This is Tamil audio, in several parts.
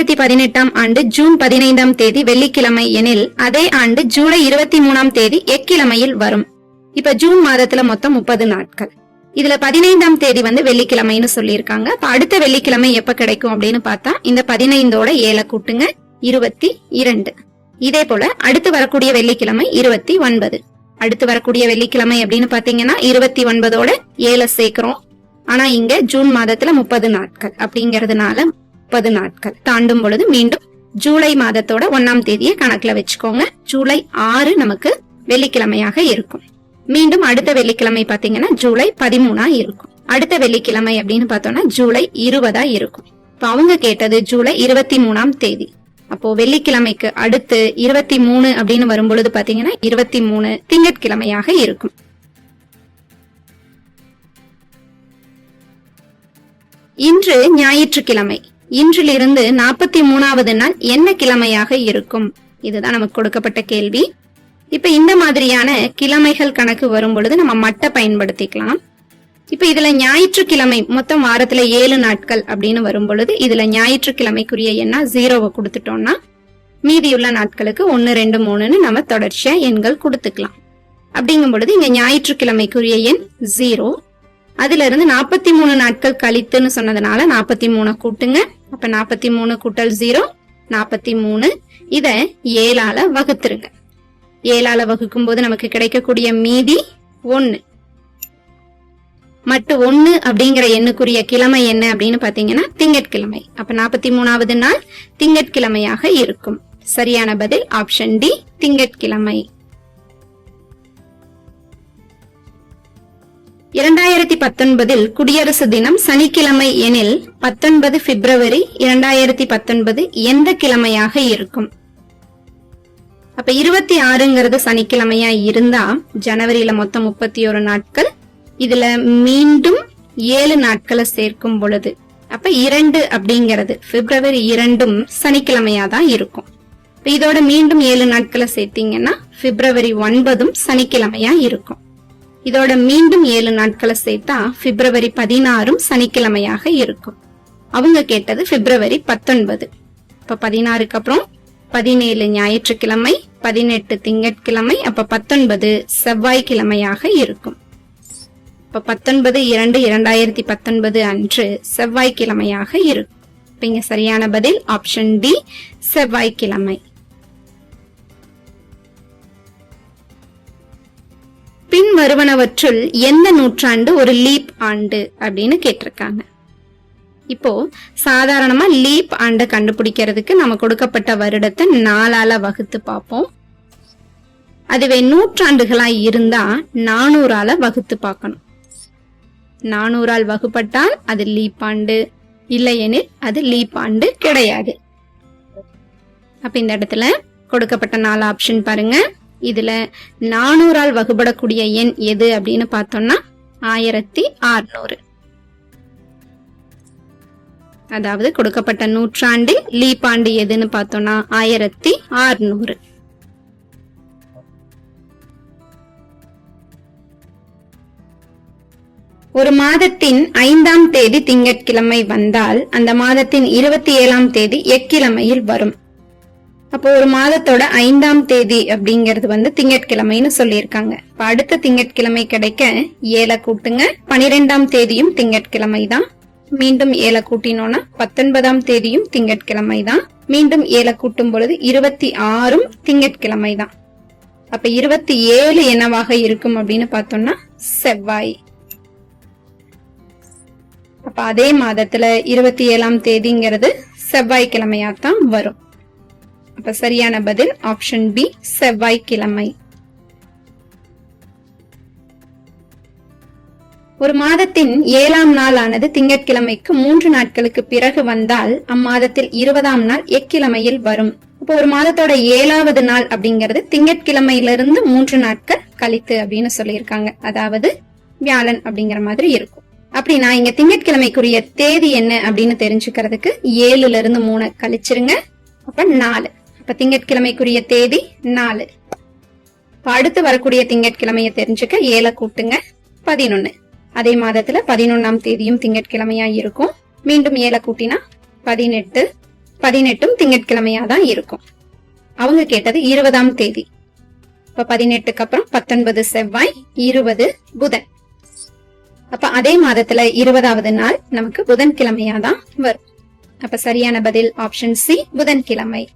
இரண்டாயிரத்தி பதினெட்டாம் ஆண்டு ஜூன் பதினைந்தாம் தேதி வெள்ளிக்கிழமை எனில் அதே ஆண்டு ஜூலை இருபத்தி மூணாம் தேதி எக்கிழமையில் வரும். இப்ப ஜூன் மாதத்துல மொத்தம் முப்பது நாட்கள். இதுல பதினைந்தாம் தேதி வந்து வெள்ளிக்கிழமைன்னு சொல்லியிருக்காங்க. அப்ப அடுத்த வெள்ளிக்கிழமை எப்ப கிடைக்கும் அப்படின்னு பார்த்தா இந்த பதினைந்தோட ஏழை கூட்டுங்க இருபத்தி இரண்டு. இதே போல அடுத்து வரக்கூடிய வெள்ளிக்கிழமை இருபத்தி ஒன்பது. அடுத்து வரக்கூடிய வெள்ளிக்கிழமை அப்படின்னு பாத்தீங்கன்னா இருபத்தி ஒன்பதோட ஏழை சேர்க்கிறோம். ஆனா இங்க ஜூன் மாதத்துல முப்பது நாட்கள் அப்படிங்கறதுனால முப்பது நாட்கள். தாண்டும் பொழுது மீண்டும் ஜூலை மாதத்தோட ஒன்னாம் தேதியை கணக்குல வச்சுக்கோங்க. ஜூலை ஆறு நமக்கு வெள்ளிக்கிழமையாக இருக்கும். மீண்டும் அடுத்த வெள்ளிக்கிழமை பாத்தீங்கன்னா ஜூலை பதிமூணா இருக்கும். அடுத்த வெள்ளிக்கிழமை அப்படின்னு பார்த்தோம்னா ஜூலை இருபதா இருக்கும். இப்ப அவங்க கேட்டது ஜூலை இருபத்தி மூணாம் தேதி. அப்போ வெள்ளிக்கிழமைக்கு அடுத்து இருபத்தி மூணு அப்படின்னு வரும்பொழுது பாத்தீங்கன்னா இருபத்தி மூணு திங்கட்கிழமையாக இருக்கும். இன்று ஞாயிற்றுக்கிழமை. இன்றிலிருந்து நாற்பத்தி மூணாவது நாள் என்ன கிழமையாக இருக்கும்? இதுதான் நமக்கு கொடுக்கப்பட்ட கேள்வி. இப்ப இந்த மாதிரியான கிழமைகள் கணக்கு வரும் பொழுது நம்ம மட்டை பயன்படுத்திக்கலாம். இப்ப இதுல ஞாயிற்றுக்கிழமை மொத்தம் வாரத்துல ஏழு நாட்கள் அப்படின்னு வரும் பொழுது இதுல ஞாயிற்றுக்கிழமைக்குரிய எண்ணா ஜீரோவை கொடுத்துட்டோம்னா மீதியுள்ள நாட்களுக்கு ஒன்னு ரெண்டு மூணுன்னு நம்ம தொடர்ச்சியா எண்கள் கொடுத்துக்கலாம். அப்படிங்கும் பொழுது இங்க ஞாயிற்றுக்கிழமைக்குரிய எண் ஜீரோ. அதுல இருந்து நாற்பத்தி மூணு நாட்கள் கழித்துன்னு சொன்னதுனால நாற்பத்தி மூணு கூட்டுங்க. அப்ப நாற்பத்தி மூணு கூட்டல் ஜீரோ நாற்பத்தி மூணு. இத ஏழால வகுத்துருங்க. ஏழால வகுக்கும் போது நமக்கு கிடைக்கக்கூடிய மீதி ஒன்னு மட்டு ஒன்னு அப்படிங்கிற எண்ணுக்குரிய கிழமை என்ன அப்படின்னு பாத்தீங்கன்னா திங்கட்கிழமை. அப்ப நாற்பத்தி மூணாவது நாள் திங்கட்கிழமையாக இருக்கும். சரியான பதில் ஆப்ஷன் டி திங்கட்கிழமை. இரண்டாயிரத்தி பத்தொன்பதில் குடியரசு தினம் சனிக்கிழமை எனில் பத்தொன்பது பிப்ரவரி இரண்டாயிரத்தி பத்தொன்பது எந்த கிழமையாக இருக்கும்? அப்ப இருபத்தி ஆறுங்கிறது சனிக்கிழமையா இருந்தா ஜனவரியில மொத்தம் முப்பத்தி ஒரு நாட்கள். இதுல மீண்டும் ஏழு நாட்களை சேர்க்கும் பொழுது. அப்ப இரண்டு அப்படிங்கிறது பிப்ரவரி இரண்டும் சனிக்கிழமையா தான் இருக்கும். இதோட மீண்டும் ஏழு நாட்களை சேர்த்தீங்கன்னா பிப்ரவரி ஒன்பதும் சனிக்கிழமையா இருக்கும். இதோட மீண்டும் ஏழு நாட்களை சேர்த்தா பிப்ரவரி பதினாறும் சனிக்கிழமையாக இருக்கும். அவங்க கேட்டது பிப்ரவரி பத்தொன்பது. இப்ப பதினாறுக்கு அப்புறம் பதினேழு ஞாயிற்றுக்கிழமை பதினெட்டு திங்கட்கிழமை அப்ப பத்தொன்பது செவ்வாய்க்கிழமையாக இருக்கும். இப்ப பத்தொன்பது இரண்டு இரண்டாயிரத்தி பத்தொன்பது அன்று செவ்வாய்க்கிழமையாக இருக்கும். இப்ப இங்க சரியான பதில் ஆப்ஷன் டி செவ்வாய்க்கிழமை. பின் வருவனவற்றுள் எந்த நூற்றாண்டு ஒரு லீப் ஆண்டு அப்படின்னு கேட்டிருக்காங்க. இப்போ சாதாரணமா லீப் ஆண்டை கண்டுபிடிக்கிறதுக்கு நம்ம கொடுக்கப்பட்ட வருடத்தை நாலால வகுத்து பார்ப்போம். அதுவே நூற்றாண்டுகளா இருந்தா நானூறால வகுத்து பார்க்கணும். நானூறால் வகுப்பட்டால் அது லீப் ஆண்டு இல்லையெனில் அது லீப் ஆண்டு கிடையாது. அப்ப இந்த இடத்துல கொடுக்கப்பட்ட நாலு ஆப்ஷன் பாருங்க. இதுல நானூறால் வகுபடக்கூடிய எண் எது அப்படின்னு பார்த்தோம்னா ஆயிரத்தி ஆறுநூறு அதாவது கொடுக்கப்பட்ட நூற்றாண்டு லீப் எதுன்னு பார்த்தோம்னா ஆயிரத்தி ஆறுநூறு ஒரு மாதத்தின் ஐந்தாம் தேதி திங்கட்கிழமை வந்தால் அந்த மாதத்தின் இருபத்தி ஏழாம் தேதி எக்கிழமையில் வரும். அப்போ ஒரு மாதத்தோட ஐந்தாம் தேதி அப்படிங்கறது வந்து திங்கட்கிழமைன்னு சொல்லியிருக்காங்க. இப்ப அடுத்த திங்கட்கிழமை கிடைக்க ஏழை கூட்டுங்க. பனிரெண்டாம் தேதியும் திங்கட்கிழமை தான் மீண்டும் ஏழை கூட்டினோம்னா பத்தொன்பதாம் தேதியும் திங்கட்கிழமை தான் மீண்டும் ஏழை கூட்டும் பொழுது இருபத்தி ஆறும் திங்கட்கிழமை தான் அப்ப இருபத்தி ஏழு என்னவாக இருக்கும் அப்படின்னு பார்த்தோம்னா செவ்வாய். அப்ப அதே மாதத்துல இருபத்தி ஏழாம் தேதிங்கிறது செவ்வாய்க்கிழமையாத்தான் வரும். அப்ப சரியான பதில் ஆப்ஷன் பி செவ்வாய்க்கிழமை. ஒரு மாதத்தின் ஏழாம் நாளானது திங்கட்கிழமைக்கு மூன்று நாட்களுக்கு பிறகு வந்தால் அம்மாதத்தில் இருபதாம் நாள் எக்கிழமையில் வரும். இப்போ ஒரு மாதத்தோட ஏழாவது நாள் அப்படிங்கிறது திங்கட்கிழமையிலிருந்து மூன்று நாட்கள் கழித்து அப்படின்னு சொல்லியிருக்காங்க. அதாவது வியாழன் அப்படிங்கிற மாதிரி இருக்கும். அப்படின்னா இங்க திங்கட்கிழமைக்குரிய தேதி என்ன அப்படின்னு தெரிஞ்சுக்கிறதுக்கு ஏழுல இருந்து மூணு கழிச்சிருங்க. அப்ப நாலு. அப்ப திங்கட்கிழமைக்குரிய தேதி நாலு. இப்ப அடுத்து வரக்கூடிய திங்கட்கிழமைய தெரிஞ்சுக்க ஏழை கூட்டுங்க. பதினொன்னு. அதே மாதத்துல பதினொன்னாம் தேதியும் திங்கட்கிழமையா இருக்கும். மீண்டும் ஏழை கூட்டினா பதினெட்டு. பதினெட்டும் திங்கட்கிழமையா தான் இருக்கும். அவங்க கேட்டது இருபதாம் தேதி. இப்ப பதினெட்டுக்கு அப்புறம் பத்தொன்பது செவ்வாய் இருபது புதன். அப்ப அதே மாதத்துல இருபதாவது நாள் நமக்கு புதன்கிழமையா தான் வரும். அப்ப சரியான பதில் ஆப்ஷன் சி புதன்கிழமை.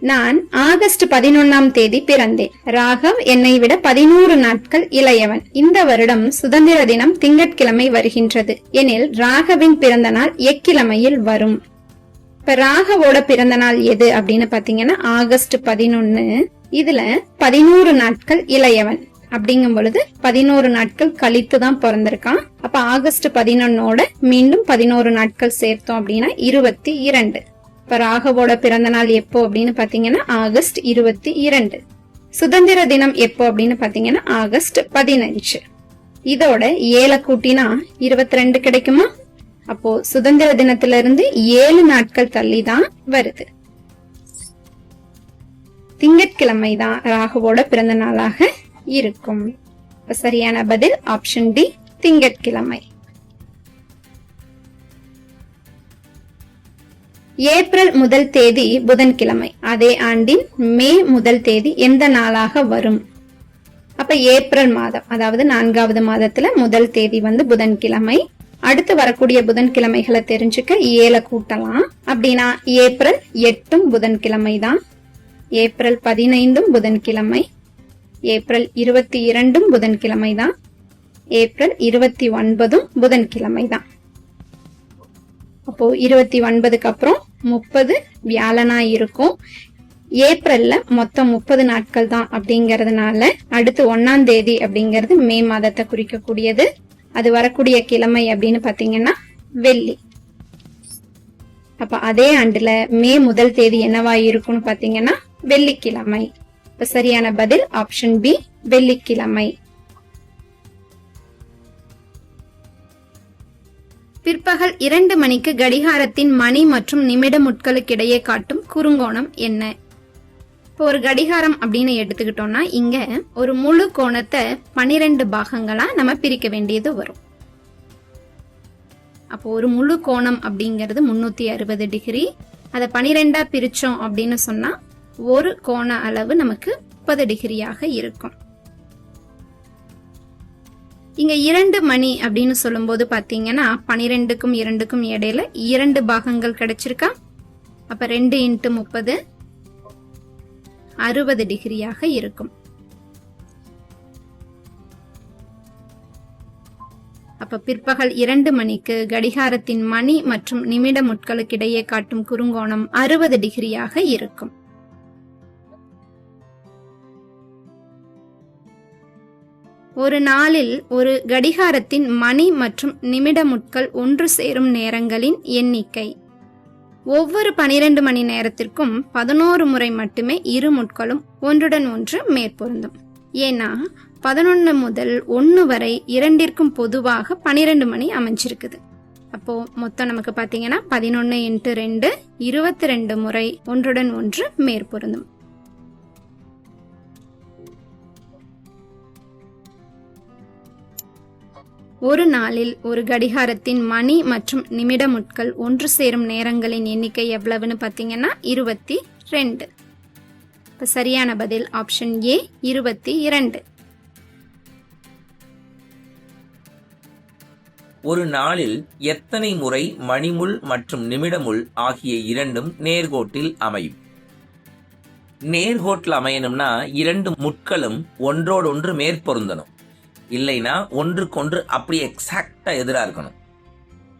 நான் ஆகஸ்ட் பதினொன்னாம் தேதி பிறந்தேன். ராகவ் என்னை விட பதினோரு நாட்கள் இளையவன். இந்த வருடம் சுதந்திர தினம் திங்கட்கிழமை வருகின்றது. எனில் ராகவின் பிறந்த நாள் எக்கிழமையில் வரும். இப்ப ராகவோட பிறந்த நாள் எது அப்படின்னு பாத்தீங்கன்னா ஆகஸ்ட் பதினொன்னு. இதுல பதினோரு நாட்கள் இளையவன். அப்படிங்கும் பொழுது பதினோரு நாட்கள் கழித்து தான் பிறந்திருக்கான். அப்ப ஆகஸ்ட் பதினொன்னோட மீண்டும் பதினோரு நாட்கள் சேர்த்தோம் அப்படின்னா இருபத்தி இரண்டு. இப்ப ராகவோட பிறந்த நாள் எப்போ அப்படின்னு பாத்தீங்கன்னா ஆகஸ்ட் இருபத்தி இரண்டு. சுதந்திர தினம் எப்போ அப்படின்னு பாத்தீங்கன்னா ஆகஸ்ட் பதினஞ்சு. இதோட ஏழை கூட்டினா இருபத்தி ரெண்டு கிடைக்குமா? அப்போ சுதந்திர தினத்துல இருந்து ஏழு நாட்கள் தள்ளி தான் வருது. திங்கட்கிழமை தான் ராகுவோட பிறந்த நாளாக இருக்கும். சரியான பதில் ஆப்ஷன் டி திங்கட்கிழமை. ஏப்ரல் முதல் தேதி புதன்கிழமை. அதே ஆண்டின் மே முதல் தேதி எந்த நாளாக வரும்? அப்ப ஏப்ரல் மாதம் அதாவது நான்காவது மாதத்துல முதல் தேதி வந்து புதன்கிழமை. அடுத்து வரக்கூடிய புதன்கிழமைகளை தெரிஞ்சுக்க ஏழை கூட்டலாம். அப்படின்னா ஏப்ரல் எட்டும் புதன்கிழமை தான். ஏப்ரல் பதினைந்தும் புதன்கிழமை. ஏப்ரல் இருபத்தி இரண்டும் புதன்கிழமை தான். ஏப்ரல் இருபத்தி ஒன்பதும் புதன்கிழமை தான். அப்போ இருபத்தி ஒன்பதுக்கு அப்புறம் முப்பது வியாழனா இருக்கும். ஏப்ரல்ல மொத்தம் முப்பது நாட்கள் தான் அப்படிங்கறதுனால அடுத்து ஒன்னாம் தேதி அப்படிங்கிறது மே மாதத்தை குறிக்கக்கூடியது. அது வரக்கூடிய கிழமை அப்படின்னு பாத்தீங்கன்னா வெள்ளி. அப்ப அதே ஆண்டுல மே முதல் தேதி என்னவா இருக்கும்னு பாத்தீங்கன்னா வெள்ளிக்கிழமை. இப்ப சரியான பதில் ஆப்ஷன் பி வெள்ளிக்கிழமை. பிற்பகல் இரண்டு மணிக்கு கடிகாரத்தின் மணி மற்றும் நிமிட முட்களுக்கிடையே காட்டும் குறுங்கோணம் என்ன? இப்போ ஒரு கடிகாரம் அப்படின்னு எடுத்துக்கிட்டோம்னா இங்க ஒரு முழு கோணத்தை பனிரெண்டு பாகங்களா நம்ம பிரிக்க வேண்டியது வரும். அப்போ ஒரு முழு கோணம் அப்படிங்கிறது முன்னூத்தி அறுபது டிகிரி. அதை பனிரெண்டா பிரிச்சோம் அப்படின்னு சொன்னா ஒரு கோண அளவு நமக்கு முப்பது டிகிரியாக இருக்கும். இங்க இரண்டு மணி அப்படின்னு சொல்லும்போது பாத்தீங்கன்னா பனிரெண்டுக்கும் இரண்டுக்கும் இடையில இரண்டு பாகங்கள் கிடைச்சிருக்கா. அப்ப ரெண்டு இன்ட்டு முப்பது அறுபது டிகிரியாக இருக்கும். அப்ப பிற்பகல் இரண்டு மணிக்கு கடிகாரத்தின் மணி மற்றும் நிமிட முட்களுக்கிடையே காட்டும் குறுங்கோணம் அறுபது டிகிரியாக இருக்கும். ஒரு நாளில் ஒரு கடிகாரத்தின் மணி மற்றும் நிமிட முட்கள் ஒன்று சேரும் நேரங்களின் எண்ணிக்கை. ஒவ்வொரு பனிரெண்டு மணி நேரத்திற்கும் பதினோரு முறை மட்டுமே இரு முட்களும் ஒன்றுடன் ஒன்று மேற்பொருந்தும். ஏன்னா பதினொன்று முதல் ஒன்று வரை இரண்டிற்கும் பொதுவாக பனிரெண்டு மணி அமைஞ்சிருக்குது. அப்போ மொத்தம் நமக்கு பார்த்தீங்கன்னா பதினொன்று இன்ட்டு ரெண்டு இருபத்தி ரெண்டு முறை ஒன்றுடன் ஒன்று மேற்பொருந்தும். ஒரு நாளில் ஒரு கடிகாரத்தின் மணி மற்றும் நிமிட முட்கள் ஒன்று சேரும் நேரங்களின் எண்ணிக்கை எவ்வளவுன்னு பார்த்தீங்கன்னா இருபத்தி ரெண்டு. இப்போ சரியான பதில் ஆப்ஷன் ஏ இருபத்தி இரண்டு. ஒரு நாளில் எத்தனை முறை மணிமுள் மற்றும் நிமிடமுள் ஆகிய இரண்டும் நேர்கோட்டில் அமையும்? நேர்கோட்டில் அமையணும்னா இரண்டு முட்களும் ஒன்றோடொன்று மேற்பொருந்தணும். இல்லைன்னா ஒன்றுக்கொன்று அப்படி எக்ஸாக்டாக எதிராக இருக்கணும்.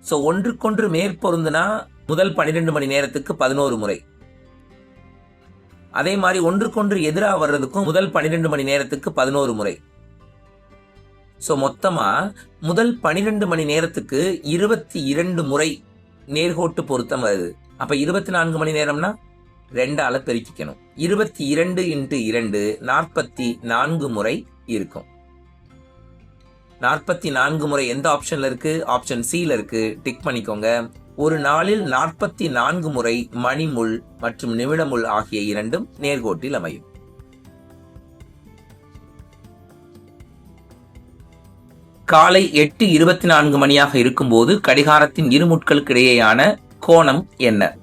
ஸோ ஒன்றுக்கொன்று மேற்பொருந்துனா முதல் பன்னிரெண்டு மணி நேரத்துக்கு பதினோரு முறை. அதே மாதிரி ஒன்றுக்கொன்று எதிராக வர்றதுக்கும் முதல் பன்னிரெண்டு மணி நேரத்துக்கு பதினோரு முறை. ஸோ மொத்தமாக முதல் பனிரெண்டு மணி நேரத்துக்கு இருபத்தி இரண்டு முறை நேர்கோட்டு பொருத்தம் வருது. அப்போ இருபத்தி நான்கு மணி நேரம்னா ரெண்டால பெருக்கிக்கணும். இருபத்தி இரண்டு இன்ட்டு இரண்டு நாற்பத்தி நான்கு முறை இருக்கும். நாற்பத்தி நான்கு முறை எந்த ஆப்ஷன்ல இருக்கு? ஆப்ஷன் சில இருக்கு. டிக் பண்ணிக்கோங்க. ஒரு நாளில் நாற்பத்தி நான்கு முறை மணிமுள் மற்றும் நிமிடமுள் ஆகிய இரண்டும் நேர்கோட்டில் அமையும். காலை எட்டு இருபத்தி நான்கு மணியாக இருக்கும்போது கடிகாரத்தின் இருமுட்களுக்கு இடையேயான கோணம் என்ன?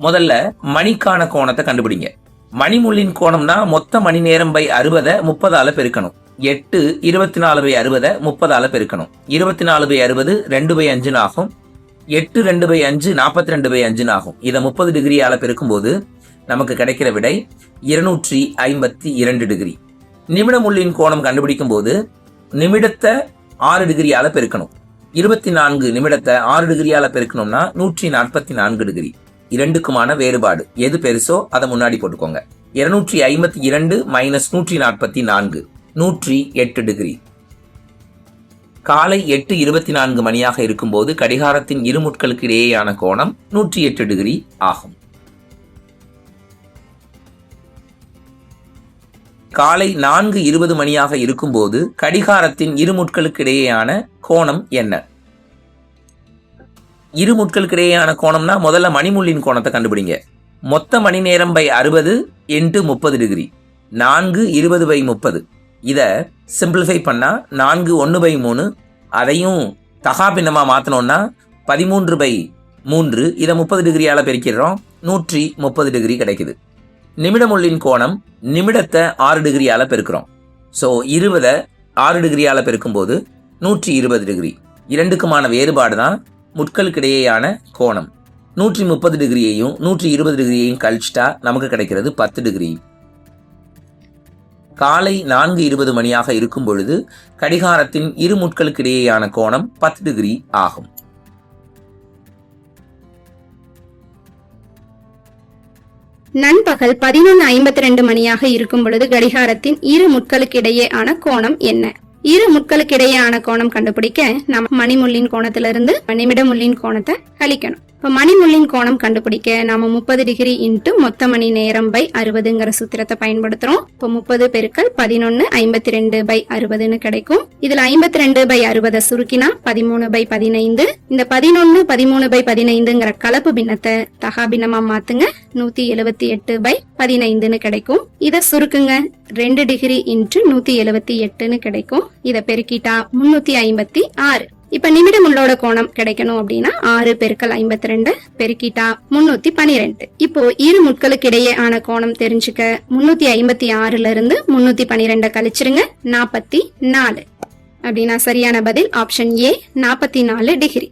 முதல்ல மணிக்கான கோணத்தை கண்டுபிடிங்க. மணிமுள்ளின் கோணம்னா மொத்த மணி நேரம் பை அறுபதை முப்பதால பெருக்கணும். எட்டு இருபத்தி நாலு பை அறுபதை முப்பதால் பெருக்கணும். இருபத்தி நாலு பை அறுபது ரெண்டு பை அஞ்சுன்னு ஆகும். எட்டு ரெண்டு பை அஞ்சு நாற்பத்தி ரெண்டு பை அஞ்சுன்னு ஆகும். இதை முப்பது டிகிரியால் பெருக்கும்போது நமக்கு கிடைக்கிற விடை இருநூற்றி ஐம்பத்தி இரண்டு டிகிரி. நிமிடமுள்ளின் கோணம் கண்டுபிடிக்கும் போது நிமிடத்தை ஆறு டிகிரியால் பெருக்கணும். இருபத்தி நான்கு நிமிடத்தை ஆறு டிகிரியால் பெருக்கணும்னா நூற்றி நாற்பத்தி நான்கு டிகிரி. இரண்டுக்குமான வேறுபாடு. எது பெருசோ அதை முன்னாடி போட்டுக்கோங்க. இருநூற்றி ஐம்பத்தி இரண்டு மைனஸ் நூற்றி நாற்பத்தி நான்கு. நூற்றி எட்டு டிகிரி. காலை எட்டு இருபத்தி நான்கு மணியாக இருக்கும்போது கடிகாரத்தின் இருமுட்களுக்கு இடையேயான கோணம் நூற்றி எட்டு டிகிரி ஆகும். காலை நான்கு இருபது மணியாக இருக்கும்போது கடிகாரத்தின் இருமுட்களுக்கு இடையேயான கோணம் என்ன? இருமுட்களுக்கு இடையேயான கோணம்னா முதல்ல மணிமுள்ளின் கோணத்தை கண்டுபிடிங்க. மொத்த மணி நேரம் பை அறுபது இன்ட்டு முப்பது டிகிரி. நான்கு இருபது பை முப்பது. இதை சிம்பிளிஃபை பண்ணால் நான்கு ஒன்று பை மூணு அதையும் தகாபின்னமாக மாற்றினோன்னா பதிமூன்று பை மூன்று இதை முப்பது டிகிரியால் பெருக்கிடுறோம் நூற்றி முப்பது டிகிரி கிடைக்குது. நிமிடமுள்ளின் கோணம் நிமிடத்தை ஆறு டிகிரியால் பெருக்கிறோம். ஸோ இருபதை ஆறு டிகிரியால் பெருக்கும்போது நூற்றி இருபது டிகிரி. இரண்டுக்குமான வேறுபாடு தான் முட்களுக்கிடையேயான கோணம். நூற்றி முப்பது டிகிரியையும் நூற்றி இருபது டிகிரியையும் கழிச்சிட்டா நமக்கு கிடைக்கிறது பத்து டிகிரி. காலை நான்கு இருபது மணியாக இருக்கும் பொழுது கடிகாரத்தின் இரு முட்களுக்கிடையேயான கோணம் பத்து டிகிரி ஆகும். நண்பகல் பதினொன்று ஐம்பத்தி ரெண்டு மணியாக இருக்கும் பொழுது கடிகாரத்தின் இரு முட்களுக்கிடையேயான ஆன கோணம் என்ன? இரு முட்களுக்கிடையேயான கோணம் கண்டுபிடிக்க நம்ம மணிமுள்ளின் கோணத்திலிருந்து நிமிடமுள்ளின் கோணத்தை கழிக்கணும் இப்ப மணிமுள்ளின் கோணம் கண்டுபிடிக்க நாம முப்பது டிகிரி இன்ட்டு மொத்த மணி நேரம் பை அறுபதுங்கிற சூத்திரத்தை பயன்படுத்துறோம். இப்போ முப்பது பெருக்கள் பதினொன்னு ஐம்பத்தி ரெண்டு பை அறுபதுன்னு கிடைக்கும். இதுல ஐம்பத்தி ரெண்டு பை அறுபதை சுருக்கினா பதிமூணு பை பதினைந்து. இந்த பதினொன்னு பதிமூணு பை பதினைந்துங்கிற கலப்பு பின்னத்தை தகா பின்னமா மாத்துங்க. நூத்தி எழுபத்தி எட்டு பை பதினைந்துன்னு கிடைக்கும். இத சுருக்குங்க. ரெண்டு டிகிரி இன்ட்டு நூத்தி எழுபத்தி எட்டுன்னு கிடைக்கும். இத பெருக்கிட்டா முன்னூத்தி ஐம்பத்தி ஆறு. இப்ப நிமிடம் உள்ளோட கோணம் கிடைக்கணும் அப்படின்னா ஆறு பெருக்கல் ஐம்பத்தி ரெண்டு பெருக்கிட்டா முன்னூத்தி பனிரெண்டு. இப்போ இரு முட்களுக்கு இடையே ஆன கோணம் தெரிஞ்சுக்க முன்னூத்தி ஐம்பத்தி ஆறுல இருந்து முன்னூத்தி பனிரெண்ட கழிச்சிருங்க நாற்பத்தி நாலு. அப்படின்னா சரியான பதில் ஆப்ஷன் ஏ நாற்பத்தி நாலு டிகிரி